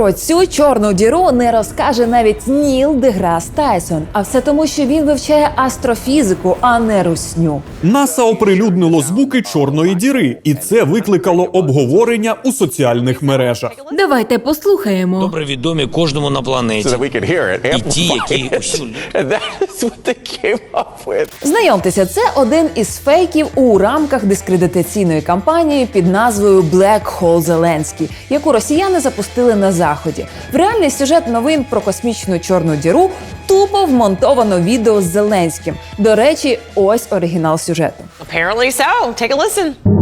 про цю чорну діру не розкаже навіть Ніл Деграс Тайсон. А все тому, що він вивчає астрофізику, а не русню. НАСА оприлюднило звуки чорної діри, і це викликало обговорення у соціальних мережах. Давайте послухаємо. добре відомі кожному на планеті. І ті, які. Знайомтеся, це один із фейків у рамках дискредитаційної кампанії під назвою Black Hole Зеленський, яку росіяни запустили на заході. В реальний сюжет новин про космічну чорну діру тупо вмонтовано відео з Зеленським. До речі, ось оригінал сюжету. Apparently so. Take a listen.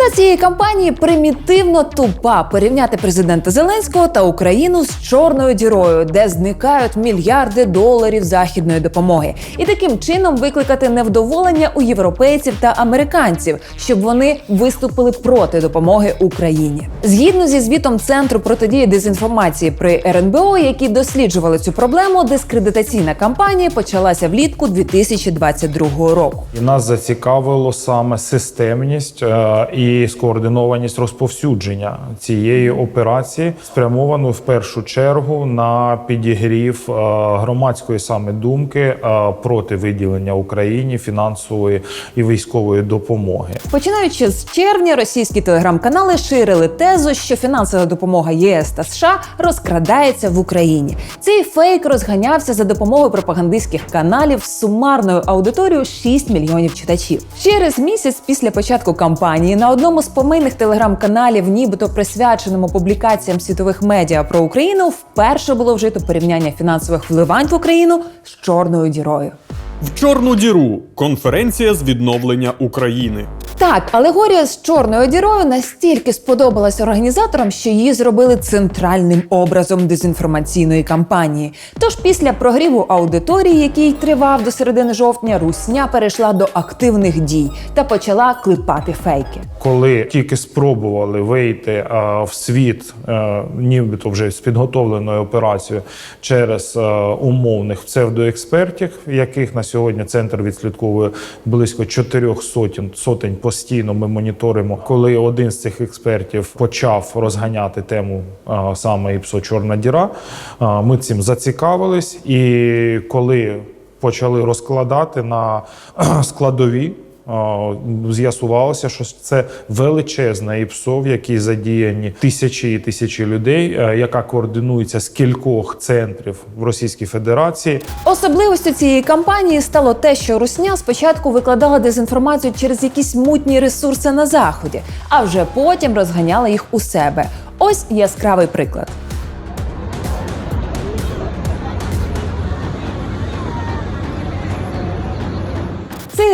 Мета цієї кампанії примітивно тупа порівняти президента Зеленського та Україну з чорною дірою, де зникають мільярди доларів західної допомоги, і таким чином викликати невдоволення у європейців та американців, щоб вони виступили проти допомоги Україні. Згідно зі звітом центру протидії дезінформації при РНБО, які досліджували цю проблему, дискредитаційна кампанія почалася влітку 2022 року. І нас зацікавило саме системність е, скоординованість розповсюдження цієї операції, спрямовану в першу чергу на підігрів е, громадської саме думки е, проти виділення Україні фінансової і військової допомоги. Починаючи з червня, російські телеграм-канали ширили тезу, що фінансова допомога ЄС та США розкрадається в Україні. Цей фейк розганявся за допомогою пропагандистських каналів з сумарною аудиторією 6 мільйонів читачів. Через місяць після початку кампанії на одному з помийних телеграм-каналів, нібито присвяченому публікаціям світових медіа про Україну, вперше було вжито порівняння фінансових вливань в Україну з чорною дірою. В чорну діру конференція з відновлення України. Так, алегорія з чорною дірою настільки сподобалась організаторам, що її зробили центральним образом дезінформаційної кампанії. Тож після прогріву аудиторії, який тривав до середини жовтня, русня перейшла до активних дій та почала клепати фейки. Коли тільки спробували вийти е, в світ, е, нібито вже з підготовленою операцією через е, умовних псевдоекспертів, яких на сьогодні центр відслідковує близько чотирьох сотень сотень постійно. Ми моніторимо. Коли один з цих експертів почав розганяти тему а, саме ІПСО Чорна діра, А, ми цим зацікавились, і коли почали розкладати на складові. З'ясувалося, що це величезна ІПСО, в якій задіяні тисячі і тисячі людей, е, яка координується з кількох центрів в Російській Федерації. Особливостю цієї кампанії стало те, що русня спочатку викладала дезінформацію через якісь мутні ресурси на заході, а вже потім розганяла їх у себе. Ось яскравий приклад.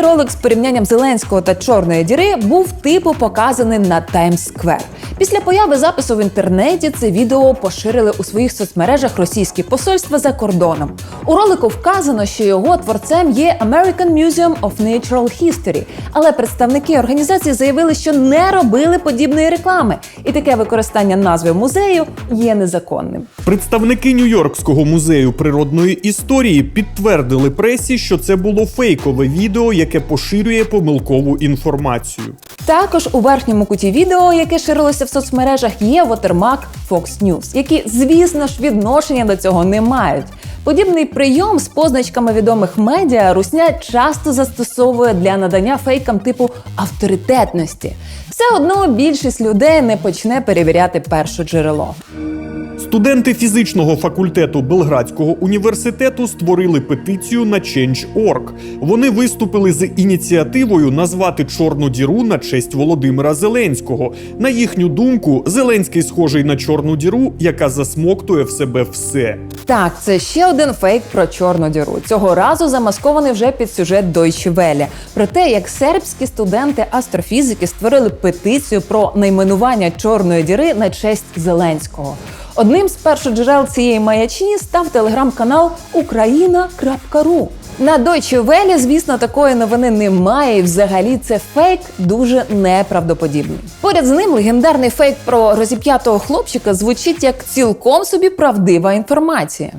Ролик з порівнянням Зеленського та Чорної діри був типу показаний на Таймс-сквер. Після появи запису в інтернеті це відео поширили у своїх соцмережах російські посольства за кордоном. У ролику вказано, що його творцем є American Museum of Natural History, але представники організації заявили, що не робили подібної реклами, і таке використання назви музею є незаконним. Представники Нью-Йоркського музею природної історії підтвердили пресі, що це було фейкове відео, яке поширює помилкову інформацію. Також у верхньому куті відео, яке ширилося в соцмережах, є вотермак Fox News, які, звісно ж, відношення до цього не мають. Подібний прийом з позначками відомих медіа русня часто застосовує для надання фейкам типу авторитетності. Все одно більшість людей не почне перевіряти перше джерело. Студенти фізичного факультету Белградського університету створили петицію на Change.org. Вони виступили з ініціативою назвати чорну діру на честь Володимира Зеленського. На їхню думку, Зеленський схожий на чорну діру, яка засмоктує в себе все. Так, це ще один фейк про чорну діру. Цього разу замаскований вже під сюжет Deutsche Welle. про те, як сербські студенти астрофізики створили петицію про найменування чорної діри на честь Зеленського. Одним з перших джерел цієї маячні став телеграм-канал Україна.ру. На Deutsche Welle, звісно, такої новини немає. І взагалі це фейк дуже неправдоподібний. Поряд з ним легендарний фейк про розіп'ятого хлопчика звучить як цілком собі правдива інформація.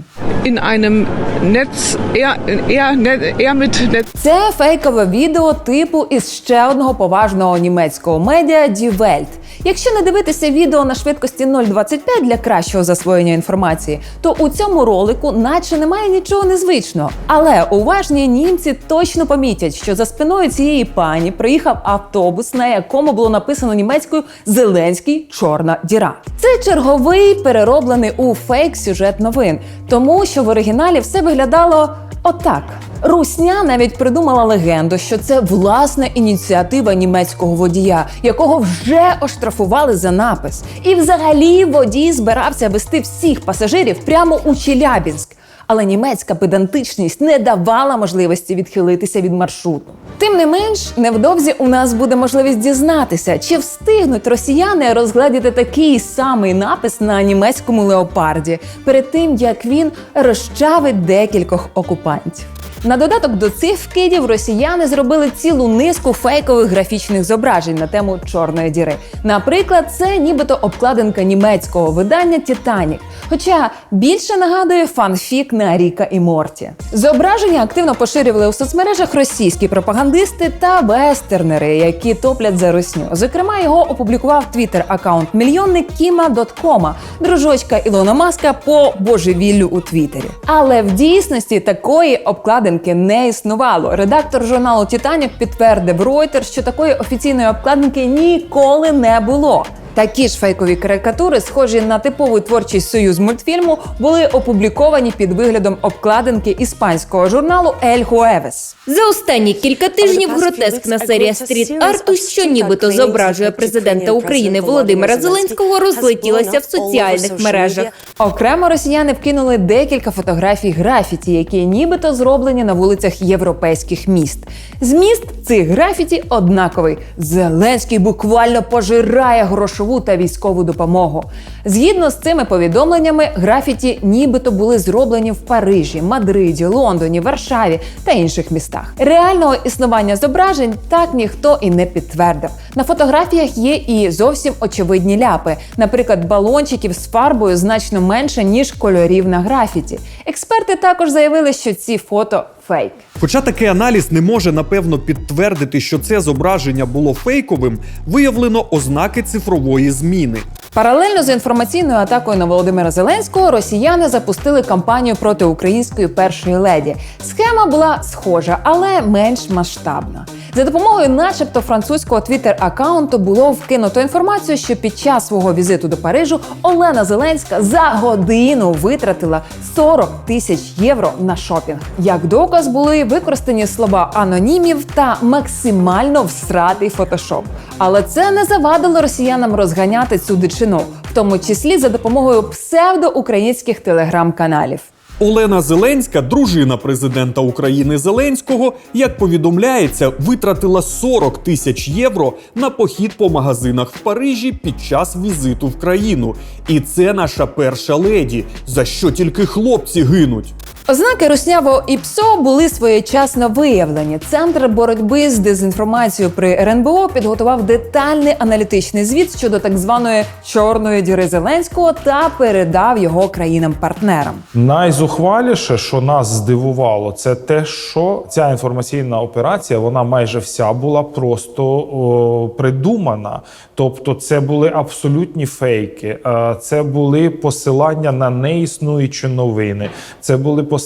In einem Netz, eher, net- eher mit Netz. Це фейкове відео типу із ще одного поважного німецького медіа Die Welt. Якщо не дивитися відео на швидкості 0,25 для кращого засвоєння інформації, то у цьому ролику наче немає нічого незвичного. Але уважні німці точно помітять, що за спиною цієї пані приїхав автобус, на якому було написано німецькою Зеленський чорна діра. Це черговий перероблений у фейк сюжет новин, тому що в оригіналі все виглядало отак. Русня навіть придумала легенду, що це власна ініціатива німецького водія, якого вже оштрафували за напис. І взагалі водій збирався вести всіх пасажирів прямо у Челябінськ. Але німецька педантичність не давала можливості відхилитися від маршруту. Тим не менш, невдовзі у нас буде можливість дізнатися, чи встигнуть росіяни розгледіти такий самий напис на німецькому леопарді перед тим, як він розчавить декількох окупантів. На додаток до цих вкидів росіяни зробили цілу низку фейкових графічних зображень на тему чорної діри. Наприклад, це нібито обкладинка німецького видання Титанік, хоча більше нагадує фанфік на Ріка і Морті. Зображення активно поширювали у соцмережах російські пропагандисти та вестернери, які топлять за русню. Зокрема, його опублікував твіттер аккаунт мільйонник Кіма Доткома, дружочка Ілона Маска по божевіллю у Твіттері. Але в дійсності такої обкладинки не існувало. Редактор журналу Титанік підтвердив Reuters, що такої офіційної обкладинки ніколи не було. Такі ж фейкові карикатури, схожі на типовий творчий союз мультфільму, були опубліковані під виглядом обкладинки іспанського журналу Ель Хуевес. За останні кілька тижнів гротескна серія стріт арту, що нібито зображує президента України Володимира Зеленського, розлетілася в соціальних мережах. Окремо росіяни вкинули декілька фотографій графіті, які нібито зроблені на вулицях європейських міст. Зміст цих графіті однаковий. Зеленський буквально пожирає грошову та військову допомогу. Згідно з цими повідомленнями, графіті нібито були зроблені в Парижі, Мадриді, Лондоні, Варшаві та інших містах. Реального існування зображень так ніхто і не підтвердив. На фотографіях є і зовсім очевидні ляпи, наприклад, балончиків з фарбою значно менше ніж кольорів на графіті. Експерти також заявили, що ці фото фейк. Хоча такий аналіз не може напевно підтвердити, що це зображення було фейковим, виявлено ознаки цифрової зміни. Паралельно з інформаційною атакою на Володимира Зеленського росіяни запустили кампанію проти української першої леді. Схема була схожа, але менш масштабна. За допомогою, начебто, французького твіттер-аккаунту було вкинуто інформацію, що під час свого візиту до Парижу Олена Зеленська за годину витратила 40 тисяч євро на шопінг. Як доказ були використані слова анонімів та максимально всратий фотошоп. Але це не завадило росіянам розганяти цю дичину, в тому числі за допомогою псевдоукраїнських телеграм-каналів. Олена Зеленська, дружина президента України Зеленського, як повідомляється, витратила 40 тисяч євро на похід по магазинах в Парижі під час візиту в країну. І це наша перша леді, за що тільки хлопці гинуть. Ознаки руснявого ІПСО були своєчасно виявлені. Центр боротьби з дезінформацією при РНБО підготував детальний аналітичний звіт щодо так званої чорної діри Зеленського та передав його країнам-партнерам. Найзухваліше, що нас здивувало, це те, що ця інформаційна операція вона майже вся була просто о, придумана. Тобто, це були абсолютні фейки, е, це були посилання на неіснуючі новини, це були посилання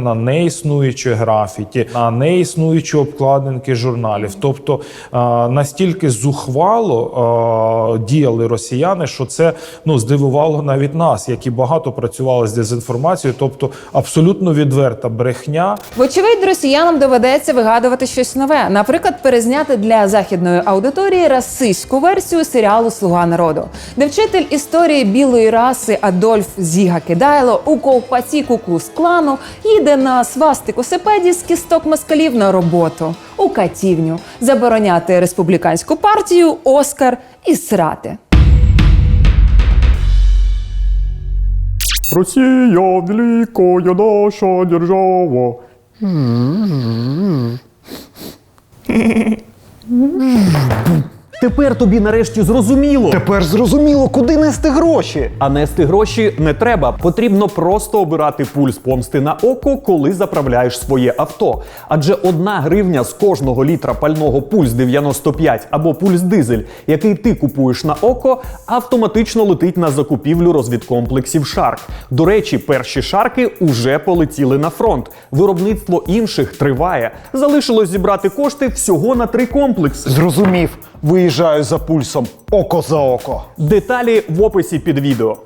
на неіснуючі графіті, на неіснуючі обкладинки журналів. Тобто е, настільки зухвало е, діяли росіяни, що це ну здивувало навіть нас, які багато працювали з дезінформацією, тобто абсолютно відверта брехня. Вочевидь, росіянам доведеться вигадувати щось нове, наприклад, перезняти для західної аудиторії расистську версію серіалу Слуга народу, де вчитель історії білої раси Адольф Зіга Кидайло у ковпаці куклус клану їде на свастикосипеді з кісток москалів на роботу у катівню, забороняти республіканську партію, Оскар і срати. Росія великая наша держава. Тепер тобі нарешті зрозуміло. Тепер зрозуміло, куди нести гроші. А нести гроші не треба. Потрібно просто обирати пульс помсти на око, коли заправляєш своє авто. Адже одна гривня з кожного літра пального пульс 95 або пульс дизель, який ти купуєш на око, автоматично летить на закупівлю розвідкомплексів Шарк. До речі, перші шарки уже полетіли на фронт. Виробництво інших триває. Залишилось зібрати кошти всього на три комплекси. Зрозумів. Виїжджаю за пульсом око за око. Деталі в описі під відео.